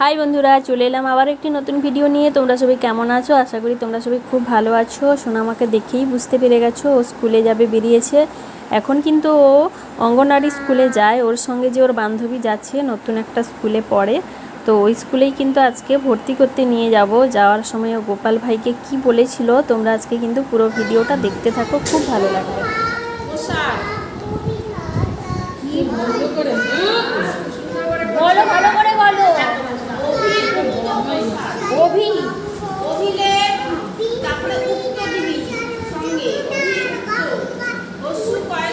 High বন্ধুরা চলে এলাম আবার একটি নতুন ভিডিও নিয়ে। তোমরা সবাই কেমন আছো? আশা করি তোমরা সবাই খুব ভালো আছো। সোনা আমাকে দেখেই বুঝতে পেরে গেছো ও স্কুলে যাবে বেরিয়েছে। এখন কিন্তু ও অঙ্গনারী স্কুলে যায়। ওর সঙ্গে যে ওর বান্ধবী যাচ্ছে নতুন একটা স্কুলে পড়ে। তো ওই স্কুলেই কিন্তু আজকে ভর্তি করতে নিয়ে যাব। যাওয়ার সময় ও গোপাল ভাইকে কি বলেছিল তোমরা আজকে কিন্তু পুরো ভিডিওটা দেখতে থাকো খুব ভালো লাগবে। বলো ভালো করে অভি অভিলে তারপরে উক্ত দিবি সঙ্গে অসু কয়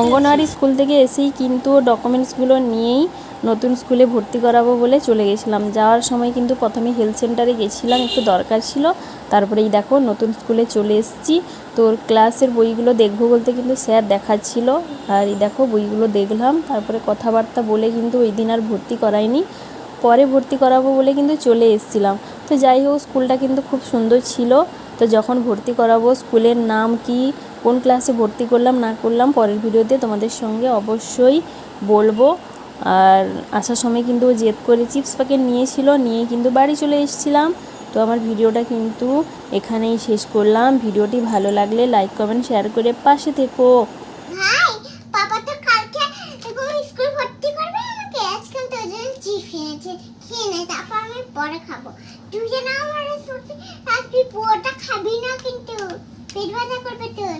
অঙ্গনওয়াড়ি স্কুল থেকে এসেই কিন্তু ডকুমেন্টসগুলো নিয়েই নতুন স্কুলে ভর্তি করাবো বলে চলে গেছিলাম। যাওয়ার সময় কিন্তু প্রথমে হেলথ সেন্টারে গেছিলাম, একটু দরকার ছিল। তারপরে এই দেখো নতুন স্কুলে চলে এসেছি। তোর ক্লাসের বইগুলো দেখব বলতে কিন্তু স্যার দেখাচ্ছিল। আর এই দেখো বইগুলো দেখলাম। তারপরে কথাবার্তা বলে কিন্তু ওই দিন আর ভর্তি করাইনি। পরে ভর্তি করাবো বলে কিন্তু চলে এসেছিলাম। তো যাই হোক, স্কুলটা কিন্তু খুব সুন্দর ছিল। তো যখন ভর্তি করাবো, স্কুলের নাম কি কোন ক্লাসে ভর্তি করলাম, না করলাম, পরের ভিডিওতে তোমাদের সঙ্গে অবশ্যই বলব। আর আসার সময় কিন্তু জেদ করে চিপস প্যাকেট নিয়েছিল, নিয়ে কিন্তু বাড়ি চলে এসেছিলাম। তো আমার ভিডিওটা কিন্তু এখানেই শেষ করলাম। ভিডিওটি ভালো লাগলে লাইক, কমেন্ট, শেয়ার করে পাশে থেকো। পরে খাব। তুই যেন আমার খাবি না করবে তোর